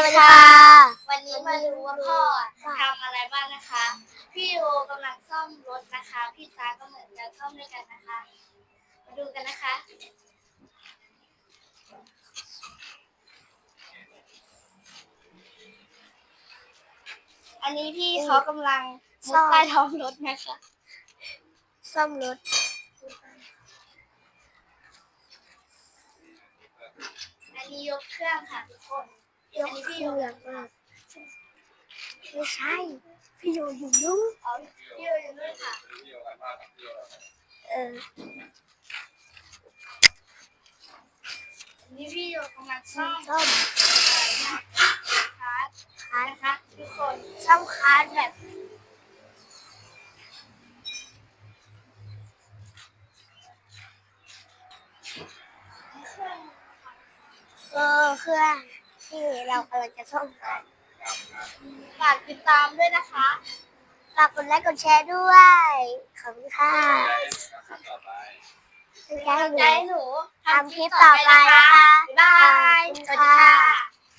วัสดีค่ะ วันนี้มาดูว่าพ่อทำอะไรบ้างนะคะ พี่โยกำลังซ่อมรถนะคะ พี่ตาก็เหมือนกันซ่อมด้วยกันนะคะ มาดูกันนะคะ อันนี้พี่เขากำลังมุดใต้ท้องรถนะคะ ซ่อมรถอันนี้ยกเครื่องค่ะทุกคน ยกเครื่องมากไม่ใช่ พี่โยอยู่นู้นเอาพี่โยอยู่ด้วยค่ะ เอออันนี้พี่โยกำลังซ่อมซ่อมคาร์ดคาร์ดนะคะทุกคนซ่อมคาร์ดแบบเครื่องเออเครื่อง ที่เรากำลังจะซ่อมกันฝากติดตามด้วยนะคะ ฝากกดไลค์กดแชร์ด้วย ขอบคุณค่ะเป็นกำลังใจใจให้หนูทำคลิปต่อไปนะคะ บ๊ายบาย